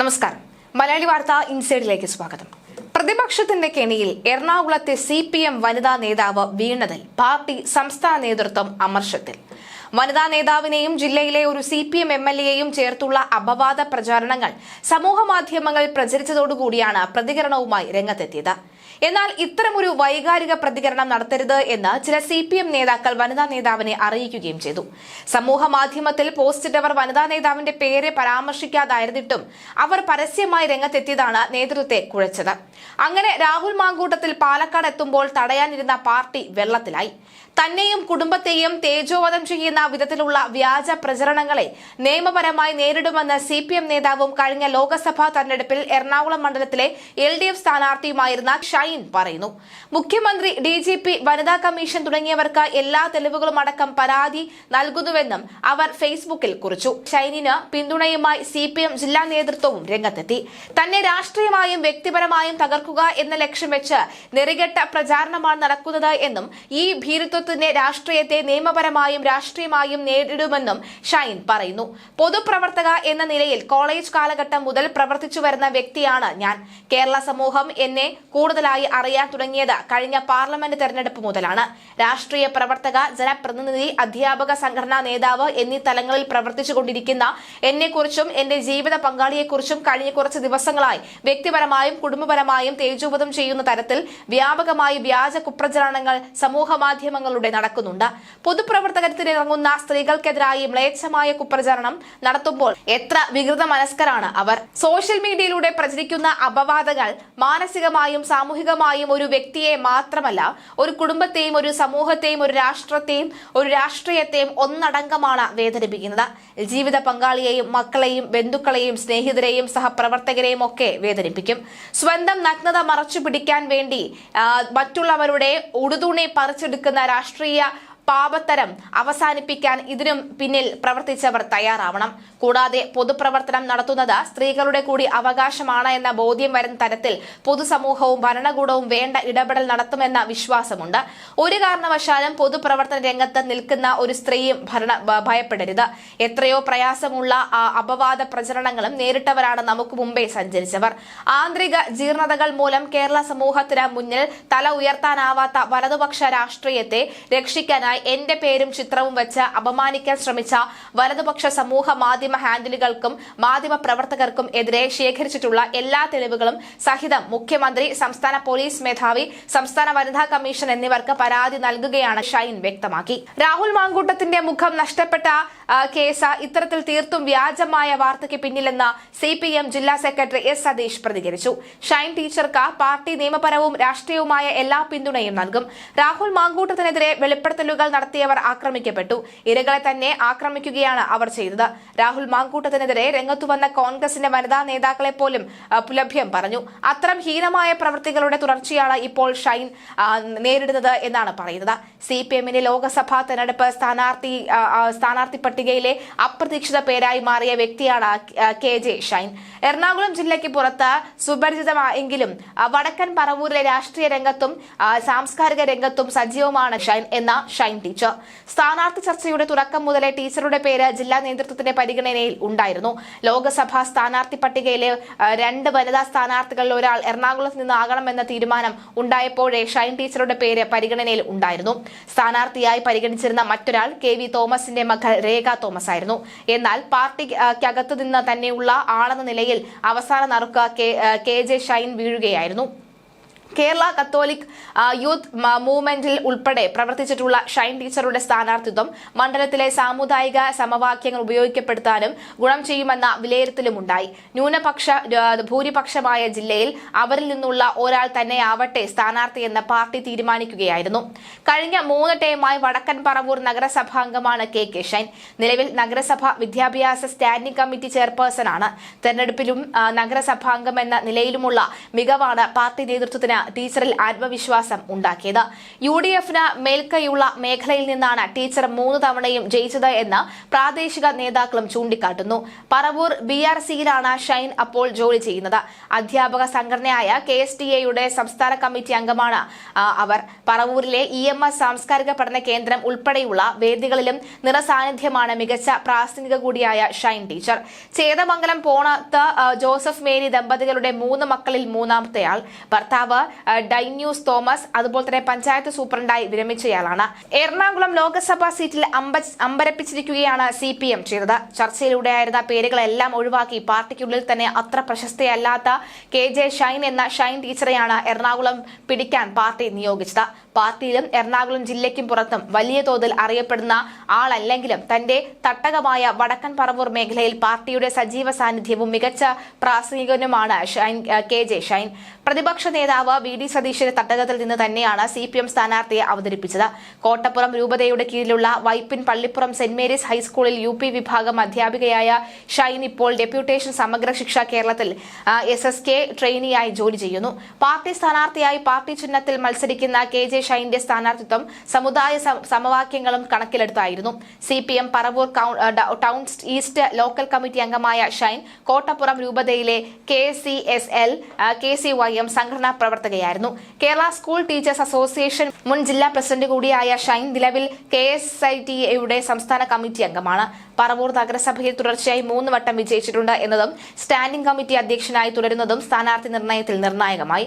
നമസ്കാരം. മലയാളി വാർത്ത ഇൻസൈഡിലേക്ക് സ്വാഗതം. പ്രതിപക്ഷത്തിന്റെ കെണിയിൽ എറണാകുളത്തെ സി പി എം വനിതാ നേതാവ് വീണതിൽ പാർട്ടി സംസ്ഥാന നേതൃത്വം അമർഷത്തിൽ. വനിതാ നേതാവിനെയും ജില്ലയിലെ ഒരു C P M M L എയും ചേർത്തുള്ള അപവാദ പ്രചാരണങ്ങൾ സമൂഹ മാധ്യമങ്ങൾ പ്രചരിച്ചതോടുകൂടിയാണ് പ്രതികരണവുമായി രംഗത്തെത്തിയത്. എന്നാൽ ഇത്തരമൊരു വൈകാരിക പ്രതികരണം നടത്തരുത് എന്ന് ചില സി പി എം നേതാക്കൾ വനിതാ നേതാവിനെ അറിയിക്കുകയും ചെയ്തു. സമൂഹ മാധ്യമത്തിൽ പോസ്റ്റിട്ടവർ വനിതാ നേതാവിന്റെ പേരെ പരാമർശിക്കാതായിരുന്നിട്ടും അവർ പരസ്യമായി രംഗത്തെത്തിയതാണ് നേതൃത്വത്തെ കുഴച്ചത്. അങ്ങനെ രാഹുൽ മാങ്കൂട്ടത്തിൽ പാലക്കാട് എത്തുമ്പോൾ തടയാനിരുന്ന പാർട്ടി വെള്ളത്തിലായി. തന്നെയും കുടുംബത്തെയും തേജോവധം ചെയ്യുന്ന വിധത്തിലുള്ള വ്യാജ പ്രചരണങ്ങളെ നിയമപരമായി നേരിടുമെന്ന് സി പി എം നേതാവും കഴിഞ്ഞ ലോക്സഭാ തെരഞ്ഞെടുപ്പിൽ എറണാകുളം മണ്ഡലത്തിലെ എൽ ഡി എഫ് സ്ഥാനാർത്ഥിയുമായിരുന്ന ഷൈൻ പറയുന്നു. മുഖ്യമന്ത്രി ഡി ജി പി വനിതാ കമ്മീഷൻ തുടങ്ങിയവർക്ക് എല്ലാ തെളിവുകളും അടക്കം പരാതി നൽകുന്നുവെന്നും അവർ ഫേസ്ബുക്കിൽ കുറിച്ചു. ഷൈനിന് പിന്തുണയുമായി സി പി എം ജില്ലാ നേതൃത്വവും രംഗത്തെത്തി. തന്നെ രാഷ്ട്രീയമായും വ്യക്തിപരമായും തകർക്കുക എന്ന ലക്ഷ്യം വെച്ച് നെറികെട്ട പ്രചാരണമാണ് നടക്കുന്നത് എന്നും ഈ ഭീരുത്വത്തിന്റെ രാഷ്ട്രീയത്തെ നിയമപരമായും രാഷ്ട്രീയമായും നേരിടുമെന്നും ഷൈൻ പറയുന്നു. പൊതുപ്രവർത്തക എന്ന നിലയിൽ കോളേജ് കാലഘട്ടം മുതൽ പ്രവർത്തിച്ചു വരുന്ന വ്യക്തിയാണ് ഞാൻ. കേരള സമൂഹം എന്നെ കൂടുതലായി അറിയാൻ തുടങ്ങിയത് കഴിഞ്ഞ പാർലമെന്റ് തെരഞ്ഞെടുപ്പ് മുതലാണ്. രാഷ്ട്രീയ പ്രവർത്തക ജനപ്രതിനിധി അധ്യാപക സംഘടനാ നേതാവ് എന്നീ തലങ്ങളിൽ പ്രവർത്തിച്ചുകൊണ്ടിരിക്കുന്ന എന്നെക്കുറിച്ചും എന്റെ ജീവിത പങ്കാളിയെക്കുറിച്ചും കഴിഞ്ഞ കുറച്ച് ദിവസങ്ങളായി വ്യക്തിപരമായും കുടുംബപരമായും തേജോവധം ചെയ്യുന്ന തരത്തിൽ വ്യാപകമായി വ്യാജ കുപ്രചരണങ്ങൾ സമൂഹ മാധ്യമങ്ങളിലൂടെ നടക്കുന്നുണ്ട്. പൊതുപ്രവർത്തകത്തിനിറങ്ങുന്ന സ്ത്രീകൾക്കെതിരായി മ്ലേച്ഛമായ കുപ്രചരണം നടത്തുമ്പോൾ എത്ര വികൃത മനസ്കരാണ് അവർ. സോഷ്യൽ മീഡിയയിലൂടെ പ്രചരിക്കുന്ന അപവാദങ്ങൾ മാനസികമായും സാമൂഹികമായും ഒരു വ്യക്തിയെ മാത്രമല്ല ഒരു കുടുംബത്തെയും ഒരു സമൂഹത്തെയും ഒരു രാഷ്ട്രത്തെയും ഒരു രാഷ്ട്രീയത്തെയും ഒന്നടങ്കമാണ് വേദനിപ്പിക്കുന്നത്. ജീവിത പങ്കാളിയെയും മക്കളെയും ബന്ധുക്കളെയും സ്നേഹിതരെയും സഹപ്രവർത്തകരെയും ഒക്കെ വേദനിപ്പിക്കും. സ്വന്തം നഗ്നത മറച്ചു പിടിക്കാൻ വേണ്ടി മറ്റുള്ളവരുടെ ഉടുതുണി പറിച്ചെടുക്കുന്ന രാഷ്ട്രീയ പാപത്തരം അവസാനിപ്പിക്കാൻ ഇതിനും പിന്നിൽ പ്രവർത്തിച്ചവർ തയ്യാറാവണം. കൂടാതെ പൊതുപ്രവർത്തനം നടത്തുന്നത് സ്ത്രീകളുടെ കൂടി അവകാശമാണ് എന്ന ബോധ്യം വരുന്ന തരത്തിൽ പൊതുസമൂഹവും ഭരണകൂടവും വേണ്ട ഇടപെടൽ നടത്തുമെന്ന വിശ്വാസമുണ്ട്. ഒരു കാരണവശാലും പൊതുപ്രവർത്തന രംഗത്ത് നിൽക്കുന്ന ഒരു സ്ത്രീയും ഭരണ ഭയപ്പെടരുത്. എത്രയോ പ്രയാസമുള്ള അപവാദ പ്രചരണങ്ങളും നേരിട്ടവരാണ് നമുക്ക് മുമ്പേ സഞ്ചരിച്ചവർ. ആന്തരിക ജീർണതകൾ മൂലം കേരള സമൂഹത്തിന് മുന്നിൽ തല ഉയർത്താനാവാത്ത വലതുപക്ഷ രാഷ്ട്രീയത്തെ രക്ഷിക്കാനായി എന്റെ പേരും ചിത്രവും വെച്ച് അപമാനിക്കാൻ ശ്രമിച്ച വലതുപക്ഷ സമൂഹ മാധ്യമ ഹാൻഡിലുകൾക്കും മാധ്യമ പ്രവർത്തകർക്കും എതിരെ ശേഖരിച്ചിട്ടുള്ള എല്ലാ തെളിവുകളും സഹിതം മുഖ്യമന്ത്രി സംസ്ഥാന പോലീസ് മേധാവി സംസ്ഥാന വനിതാ കമ്മീഷൻ എന്നിവർക്ക് പരാതി നൽകുകയാണ് ഷൈൻ വ്യക്തമാക്കി. രാഹുൽ മാങ്കൂട്ടത്തിന്റെ മുഖം നഷ്ടപ്പെട്ട കേസ് ഇത്തരത്തിൽ തീർത്തും വ്യാജമായ വാർത്തയ്ക്ക് പിന്നിലെന്ന് സി പി എം ജില്ലാ സെക്രട്ടറി എസ് സതീഷ് പ്രതികരിച്ചു. ഷൈൻ ടീച്ചർക്ക് പാർട്ടി നിയമപരവും രാഷ്ട്രീയവുമായ എല്ലാ പിന്തുണയും നൽകും. രാഹുൽ മാങ്കൂട്ടത്തിനെതിരെ വെളിപ്പെടുത്തലുകൾ നടത്തിയവർ ആക്രമിക്കപ്പെട്ടു. ഇരകളെ തന്നെ ആക്രമിക്കുകയാണ് അവർ ചെയ്തത്. രാഹുൽ മാങ്കൂട്ടത്തിനെതിരെ രംഗത്തു വന്ന കോൺഗ്രസിന്റെ വനിതാ നേതാക്കളെ പോലും പുലഭ്യം പറഞ്ഞു. അത്തരം ഹീനമായ പ്രവൃത്തികളുടെ തുടർച്ചയാണ് ഇപ്പോൾ ഷൈൻ നേരിടുന്നത് എന്നാണ് പറയുന്നത്. സി പി എമ്മിന്റെ ലോക്സഭാ തെരഞ്ഞെടുപ്പ് സ്ഥാനാർത്ഥി സ്ഥാനാർത്ഥി പട്ടികയിലെ അപ്രതീക്ഷിത പേരായി മാറിയ വ്യക്തിയാണ് കെ ജെ ഷൈൻ. എറണാകുളം ജില്ലയ്ക്ക് പുറത്ത് സുപരിചിതമായെങ്കിലും വടക്കൻ പറവൂരിലെ രാഷ്ട്രീയ രംഗത്തും സാംസ്കാരിക രംഗത്തും സജീവമാണ് ഷൈൻ എന്ന ഷൈൻ ടീച്ചർ. സ്ഥാനാർത്ഥി ചർച്ചയുടെ തുടക്കം മുതലേ ടീച്ചറുടെ പേര് ജില്ലാ നേതൃത്വത്തിന്റെ പരിഗണനയിൽ ഉണ്ടായിരുന്നു. ലോക്സഭാ സ്ഥാനാർത്ഥി പട്ടികയിലെ രണ്ട് വനിതാ സ്ഥാനാർത്ഥികളിൽ ഒരാൾ എറണാകുളത്ത് നിന്നാകണമെന്ന തീരുമാനം ഉണ്ടായപ്പോഴേ ഷൈൻ ടീച്ചറുടെ പേര് പരിഗണനയിൽ ഉണ്ടായിരുന്നു. സ്ഥാനാർത്ഥിയായി പരിഗണിച്ചിരുന്ന മറ്റൊരാൾ കെ വി തോമസിന്റെ മകൾ രേഖ തോമസ് ആയിരുന്നു. എന്നാൽ പാർട്ടിക്കകത്തു നിന്ന് തന്നെയുള്ള ആളെന്ന നിലയിൽ അവസാന നറുക്ക് കെ ജെ ഷൈൻ വീഴുകയായിരുന്നു. കേരള കത്തോലിക് യൂത്ത് മൂവ്മെന്റിൽ ഉൾപ്പെടെ പ്രവർത്തിച്ചിട്ടുള്ള ഷൈൻ ടീച്ചറുടെ സ്ഥാനാർത്ഥിത്വം മണ്ഡലത്തിലെ സാമുദായിക സമവാക്യങ്ങൾ ഉപയോഗിക്കപ്പെടുത്താനും ഗുണം ചെയ്യുമെന്ന വിലയിരുത്തലുമുണ്ടായി. ന്യൂനപക്ഷ ഭൂരിപക്ഷമായ ജില്ലയിൽ അവരിൽ നിന്നുള്ള ഒരാൾ തന്നെയാവട്ടെ സ്ഥാനാർത്ഥിയെന്ന് പാർട്ടി തീരുമാനിക്കുകയായിരുന്നു. കഴിഞ്ഞ മൂന്ന് ടേമായി വടക്കൻ പറവൂർ നഗരസഭാംഗമാണ് കെ കെ ഷൈൻ. നിലവിൽ നഗരസഭ വിദ്യാഭ്യാസ സ്റ്റാൻഡിംഗ് കമ്മിറ്റി ചെയർപേഴ്സൺ ആണ്. തെരഞ്ഞെടുപ്പിലും ആ, നഗരസഭാംഗം എന്ന നിലയിലുമുള്ള മികവാണ് പാർട്ടി നേതൃത്വത്തിന് ടീച്ചറിൽ ആത്മവിശ്വാസം ഉണ്ടാക്കിയത്. യു ഡി എഫിന് മേൽക്കൈയുള്ള മേഖലയിൽ നിന്നാണ് ടീച്ചർ മൂന്ന് തവണയും ജയിച്ചത് എന്ന് പ്രാദേശിക നേതാക്കളും ചൂണ്ടിക്കാട്ടുന്നു. പറവൂർ ബി ആർ സിയിലാണ് ഷൈൻ അപ്പോൾ ജോലി ചെയ്യുന്നത്. അധ്യാപക സംഘടനയായ കെ എസ് ടി എയുടെ സംസ്ഥാന കമ്മിറ്റി അംഗമാണ് അവർ. പറവൂരിലെ ഇ എം എസ് സാംസ്കാരിക പഠന കേന്ദ്രം ഉൾപ്പെടെയുള്ള വേദികളിലും നിറസാന്നിധ്യമാണ് മികച്ച പ്രാസംഗിക കൂടിയായ Shine teacher. ചേതമംഗലം Ponath Joseph Mary ദമ്പതികളുടെ മൂന്ന് മക്കളിൽ മൂന്നാമത്തെയാൾ. ഭർത്താവ് ഡൈന്യൂസ് തോമസ് അതുപോലെ തന്നെ പഞ്ചായത്ത് സൂപ്രണ്ടായി വിരമിച്ചയാളാണ്. എറണാകുളം ലോക്സഭാ സീറ്റിൽ അമ്പ- അമ്പരപ്പിച്ചിരിക്കുകയാണ് സി പി എം ചെയ്തത്. ചർച്ചയിലൂടെയായിരുന്ന പേരുകളെല്ലാം ഒഴിവാക്കി പാർട്ടിക്കുള്ളിൽ തന്നെ അത്ര പ്രശസ്തയല്ലാത്ത കെ ജെ ഷൈൻ എന്ന ഷൈൻ ടീച്ചറെയാണ് എറണാകുളം പിടിക്കാൻ പാർട്ടി നിയോഗിച്ചത്. പാർട്ടിയിലും എറണാകുളം ജില്ലയ്ക്കും പുറത്തും വലിയ തോതിൽ അറിയപ്പെടുന്ന ആളല്ലെങ്കിലും തന്റെ തട്ടകമായ വടക്കൻ പറവൂർ മേഖലയിൽ പാർട്ടിയുടെ സജീവ സാന്നിധ്യവും മികച്ച പ്രാസംഗികനുമാണ് കെ ജെ ഷൈൻ. പ്രതിപക്ഷ നേതാവ് വി ഡി സതീശന്റെ തട്ടകത്തിൽ നിന്ന് തന്നെയാണ് സി പി എം സ്ഥാനാർത്ഥിയെ അവതരിപ്പിച്ചത്. കോട്ടപ്പുറം രൂപതയുടെ കീഴിലുള്ള വൈപ്പിൻ പള്ളിപ്പുറം സെന്റ് മേരീസ് ഹൈസ്കൂളിൽ യു പി വിഭാഗം അധ്യാപികയായ ഷൈൻ ഇപ്പോൾ ഡെപ്യൂട്ടേഷൻ സമഗ്ര ശിക്ഷ കേരളത്തിൽ എസ് എസ് കെ ട്രെയിനിയായി ജോലി ചെയ്യുന്നു. പാർട്ടി സ്ഥാനാർത്ഥിയായി പാർട്ടി ചിഹ്നത്തിൽ മത്സരിക്കുന്ന കെ ജെ ഷൈന്റെ സ്ഥാനാർത്ഥിത്വം സമുദായ സമവാക്യങ്ങളും കണക്കിലെടുത്തായിരുന്നു. C P M Paravur town east local committee അംഗമായ ഷൈൻ കോട്ടപ്പുറം രൂപതയിലെ K C S L K C Y M സംഘടനാ പ്രവർത്തകയായിരുന്നു. കേരള സ്കൂൾ ടീച്ചേഴ്സ് അസോസിയേഷൻ മുൻ ജില്ലാ പ്രസിഡന്റ് കൂടിയായ ഷൈൻ നിലവിൽ കെ എസ് ഐ ടി എയുടെ സംസ്ഥാന കമ്മിറ്റി അംഗമാണ്. പറവൂർ നഗരസഭയിൽ തുടർച്ചയായി മൂന്ന് വട്ടം വിജയിച്ചിട്ടുണ്ട് എന്നതും സ്റ്റാൻഡിംഗ് കമ്മിറ്റി അധ്യക്ഷനായി തുടരുന്നതും സ്ഥാനാർത്ഥി നിർണയത്തിൽ നിർണായകമായി.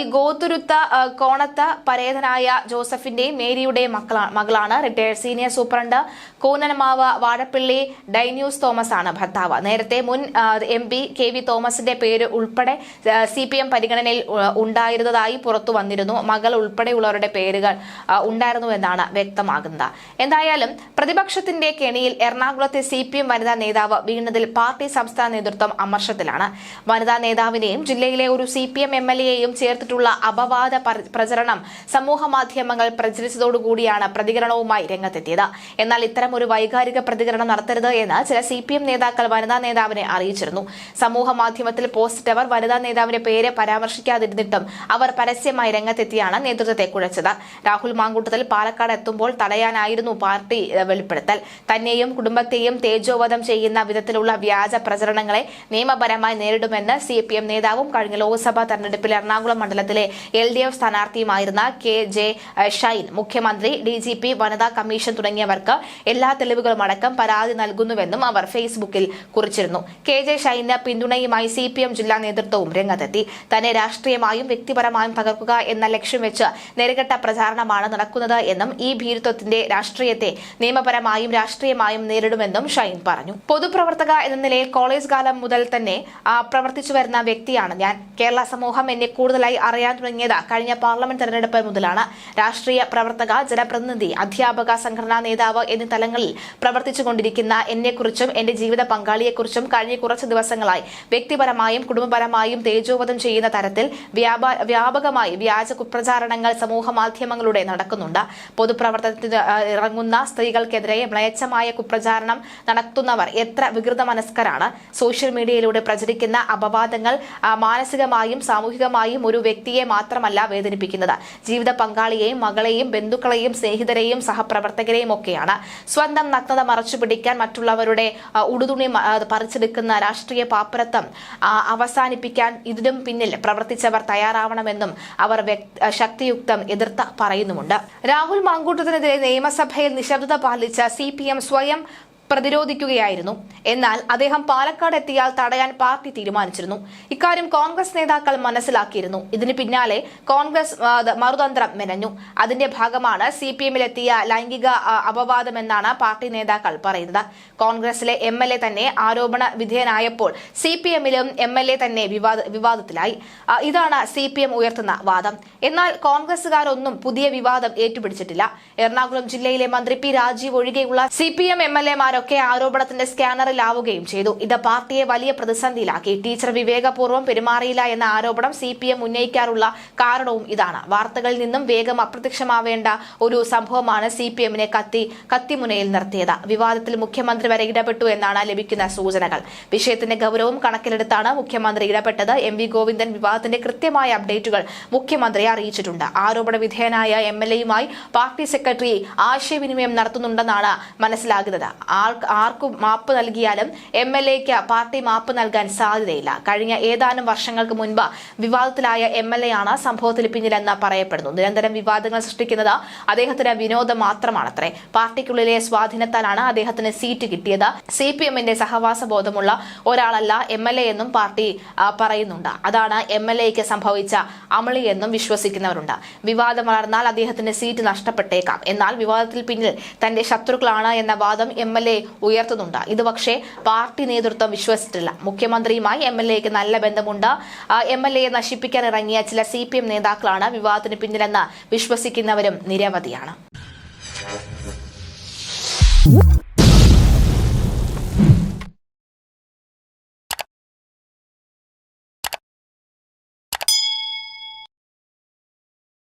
ഈ ഗോതുരുത്ത കോണത്ത പരേതനായ ജോസഫിന്റെയും മേരിയുടെയും മകളാണ്. Retired senior superintendent Koonammavu Vazhappilly Dinus Thomas ആണ് ഭർത്താവ്. നേരത്തെ മുൻ എം പി കെ വി തോമസിന്റെ പേര് ഉൾപ്പെടെ സി പി എം പരിഗണനയിൽ ഉ- ഉണ്ടായിരുന്നതായി പുറത്തു വന്നിരുന്നു. മകൾ ഉൾപ്പെടെയുള്ളവരുടെ പേരുകൾ ഉണ്ടായിരുന്നുവെന്നാണ് വ്യക്തമാകുന്നത്. എന്തായാലും പ്രതിപക്ഷത്തിന്റെ കെണിയിൽ എറണാകുളത്തെ സി പി എം വനിതാ നേതാവ് വീണതിൽ പാർട്ടി സംസ്ഥാന നേതൃത്വം അമർഷത്തിലാണ്. വനിതാ നേതാവിനെയും ജില്ലയിലെ ഒരു C P M M L എയെയും ചേർത്തിട്ടുള്ള അപവാദ പ്രചരണം സമൂഹ മാധ്യമങ്ങൾ പ്രചരിച്ചതോടുകൂടിയാണ് പ്രതികരണവുമായി രംഗത്തെത്തിയത്. എന്നാൽ ഇത്തരം ഒരു വൈകാരിക പ്രതികരണം നടത്തരുത് എന്ന് ചില സി പി എം നേതാക്കൾ വനിതാ നേതാവിനെ അറിയിച്ചിരുന്നു. സമൂഹ മാധ്യമത്തിൽ പോസ്റ്റ് ഇട്ടവർ വനിതാ നേതാവിന്റെ പേര് പരാമർശിക്കാതിരുന്നിട്ടും അവർ പരസ്യമായി രംഗത്തെത്തിയാണ് നേതൃത്വത്തെ കുഴച്ചത്. രാഹുൽ മാങ്കൂട്ടത്തിൽ പാലക്കാട് എത്തുമ്പോൾ തടയാനായിരുന്നു പാർട്ടി വെളിപ്പെടുത്തൽ. തന്നെയും കുടുംബത്തെയും തേജോവധം ചെയ്യുന്ന വിധത്തിലുള്ള വ്യാജ പ്രചരണങ്ങളെ നിയമപരമായി നേരിടുമെന്ന് സി പി എം നേതാവും കഴിഞ്ഞ ലോക്സഭാ തെരഞ്ഞെടുപ്പിൽ എറണാകുളം മണ്ഡലത്തിലെ എൽ ഡി എഫ് സ്ഥാനാർത്ഥിയുമായിരുന്ന കെ ജെ ഷൈൻ മുഖ്യമന്ത്രി ഡി ജി പി വനിതാ കമ്മീഷൻ തുടങ്ങിയവർക്ക് എല്ലാ തെളിവുകളും അടക്കം പരാതി നൽകുന്നുവെന്നും അവർ ഫേസ്ബുക്കിൽ കുറിച്ചിരുന്നു. കെ ജെ ഷൈന് പിന്തുണയുമായി സി പി എം ജില്ലാ നേതൃത്വവും രംഗത്തെത്തി. തന്നെ രാഷ്ട്രീയമായും വ്യക്തിപരമായും തകർക്കുക എന്ന ലക്ഷ്യം വെച്ച് നെറുകെട്ട പ്രചാരണമാണ് നടക്കുന്നത് എന്നും ഈ ഭീരുത്വത്തിന്റെ രാഷ്ട്രീയത്തെ നിയമപരമായും രാഷ്ട്രീയമായും നേരിടുമെന്നും ഷൈൻ പറഞ്ഞു. പൊതുപ്രവർത്തക എന്ന നിലയിൽ കോളേജ് കാലം മുതൽ തന്നെ പ്രവർത്തിച്ചു വരുന്ന വ്യക്തിയാണ് ഞാൻ. കേരള സമൂഹം എന്നെ കൂടുതലായി അറിയാൻ തുടങ്ങിയത് കഴിഞ്ഞ പാർലമെന്റ് തെരഞ്ഞെടുപ്പ് മുതലാണ്. രാഷ്ട്രീയ പ്രവർത്തക ജനപ്രതിനിധി അധ്യാപക സംഘടനാ നേതാവ് എന്നീ തലങ്ങളിൽ പ്രവർത്തിച്ചുകൊണ്ടിരിക്കുന്ന എന്നെക്കുറിച്ചും എന്റെ ജീവിത പങ്കാളിയെക്കുറിച്ചും കഴിഞ്ഞ കുറച്ച് ദിവസങ്ങളായി വ്യക്തിപരമായും കുടുംബപരമായും തേജോവധം ചെയ്യുന്ന തരത്തിൽ വ്യാപകമായി വ്യാജ കുപ്രചാരണങ്ങൾ സമൂഹ മാധ്യമങ്ങളിലൂടെ നടക്കുന്നുണ്ട്. പൊതുപ്രവർത്തനത്തിന് ഇറങ്ങുന്ന സ്ത്രീകൾക്കെതിരെ മ്ലേച്ഛമായ കുപ്രചാരണം നടത്തുന്നവർ എത്ര വികൃത മനസ്കരാണ്. സോഷ്യൽ മീഡിയയിലൂടെ പ്രചരിക്കുന്ന അപവാദങ്ങൾ മാനസികമായും സാമൂഹികമായും ഒരു വ്യക്തിയെ മാത്രമല്ല വേദനിപ്പിക്കുന്നത്. ജീവിത പങ്കാളിയെയും മകളെയും ബന്ധുക്കളെയും സ്നേഹിതരെയും സഹപ്രവർത്തകരെയും ഒക്കെയാണ്. സ്വന്തം നഗ്നത മറച്ചുപിടിക്കാൻ മറ്റുള്ളവരുടെ ഉടുതുണി പറിച്ചെടുക്കുന്ന രാഷ്ട്രീയ പാപ്പരത്വം അവസാനിപ്പിക്കാൻ ഇതിനും പിന്നിൽ പ്രവർത്തിച്ചവർ തയ്യാറാവണമെന്നും അവർ ശക്തിയുക്തം എതിർത്ത് പറയുന്നുമുണ്ട്. രാഹുൽ മാങ്കൂട്ടത്തിനെതിരെ നിയമസഭയിൽ നിശബ്ദത പാലിച്ച സി സ്വയം പ്രതിരോധിക്കുകയായിരുന്നു. എന്നാൽ അദ്ദേഹം പാലക്കാട് എത്തിയാൽ തടയാൻ പാർട്ടി തീരുമാനിച്ചിരുന്നു. ഇക്കാര്യം കോൺഗ്രസ് നേതാക്കൾ മനസ്സിലാക്കിയിരുന്നു. ഇതിന് പിന്നാലെ കോൺഗ്രസ് മറുതന്ത്രം മെനഞ്ഞു. അതിന്റെ ഭാഗമാണ് സി പി എമ്മിലെത്തിയ ലൈംഗിക അപവാദമെന്നാണ് പാർട്ടി നേതാക്കൾ പറയുന്നത്. കോൺഗ്രസിലെ എം എൽ എ തന്നെ ആരോപണ വിധേയനായപ്പോൾ സി പി എമ്മിലും എം എൽ എ തന്നെ വിവാദ വിവാദത്തിലായി. ഇതാണ് സി പി എം ഉയർത്തുന്ന വാദം. എന്നാൽ കോൺഗ്രസുകാരൊന്നും പുതിയ വിവാദം ഏറ്റുപിടിച്ചിട്ടില്ല. എറണാകുളം ജില്ലയിലെ മന്ത്രി പി രാജീവ് ഒഴികെയുള്ള C P M M L എമാരൊക്കെ അവരൊക്കെ ആരോപണത്തിന്റെ സ്കാനറിലാവുകയും ചെയ്തു. ഇത് പാർട്ടിയെ വലിയ പ്രതിസന്ധിയിലാക്കി. ടീച്ചർ വിവേകപൂർവം പെരുമാറിയില്ല എന്ന ആരോപണം സി പി എം ഉന്നയിക്കാറുള്ള കാരണവും ഇതാണ്. വാർത്തകളിൽ നിന്നും വേഗം അപ്രത്യക്ഷമാവേണ്ട ഒരു സംഭവമാണ് സി പി എമ്മിനെ കത്തി കത്തിമുനയിൽ നിർത്തിയത്. വിവാദത്തിൽ മുഖ്യമന്ത്രി വരെ ഇടപെട്ടു എന്നാണ് ലഭിക്കുന്ന സൂചനകൾ. വിഷയത്തിന്റെ ഗൗരവം കണക്കിലെടുത്താണ് മുഖ്യമന്ത്രി ഇടപെട്ടത്. എം വി ഗോവിന്ദൻ വിവാദത്തിന്റെ കൃത്യമായ അപ്ഡേറ്റുകൾ മുഖ്യമന്ത്രിയെ അറിയിച്ചിട്ടുണ്ട്. ആരോപണ വിധേയനായ എം എൽ എയുമായി പാർട്ടി സെക്രട്ടറി ആശയവിനിമയം നടത്തുന്നുണ്ടെന്നാണ് മനസ്സിലാകുന്നത്. ആർക്ക് ആർക്കും മാപ്പ് നൽകിയാലും എം എൽ എക്ക് പാർട്ടി മാപ്പ് നൽകാൻ സാധ്യതയില്ല. കഴിഞ്ഞ ഏതാനും വർഷങ്ങൾക്ക് മുൻപ് വിവാദത്തിലായ എം എൽ എ ആണ് സംഭവത്തിൽ പിന്നിലെന്ന് പറയപ്പെടുന്നു. നിരന്തരം വിവാദങ്ങൾ സൃഷ്ടിക്കുന്നത് അദ്ദേഹത്തിന് വിനോദം മാത്രമാണത്രേ. പാർട്ടിക്കുള്ളിലെ സ്വാധീനത്താലാണ് അദ്ദേഹത്തിന് സീറ്റ് കിട്ടിയത്. സി പി എമ്മിന്റെ സഹവാസ ബോധമുള്ള ഒരാളല്ല എം എൽ എ എന്നും പാർട്ടി പറയുന്നുണ്ട്. അതാണ് എം എൽ എക്ക് സംഭവിച്ച അമളി എന്നും വിശ്വസിക്കുന്നവരുണ്ട്. വിവാദം വളർന്നാൽ അദ്ദേഹത്തിന് സീറ്റ് നഷ്ടപ്പെട്ടേക്കാം. എന്നാൽ വിവാദത്തിൽ പിന്നിൽ തന്റെ ശത്രുക്കളാണ് എന്ന വാദം എം എൽ എ ഉയർത്തുന്നുണ്ട്. ഇത് പക്ഷേ പാർട്ടി നേതൃത്വം വിശ്വസിച്ചിട്ടില്ല. മുഖ്യമന്ത്രിയുമായി എം എൽ എക്ക് നല്ല ബന്ധമുണ്ട്. എം എൽ എയെ നശിപ്പിക്കാൻ ഇറങ്ങിയ ചില സി പി എം നേതാക്കളാണ് വിവാദത്തിന് പിന്നിലെന്ന് വിശ്വസിക്കുന്നവരും നിരവധിയാണ്.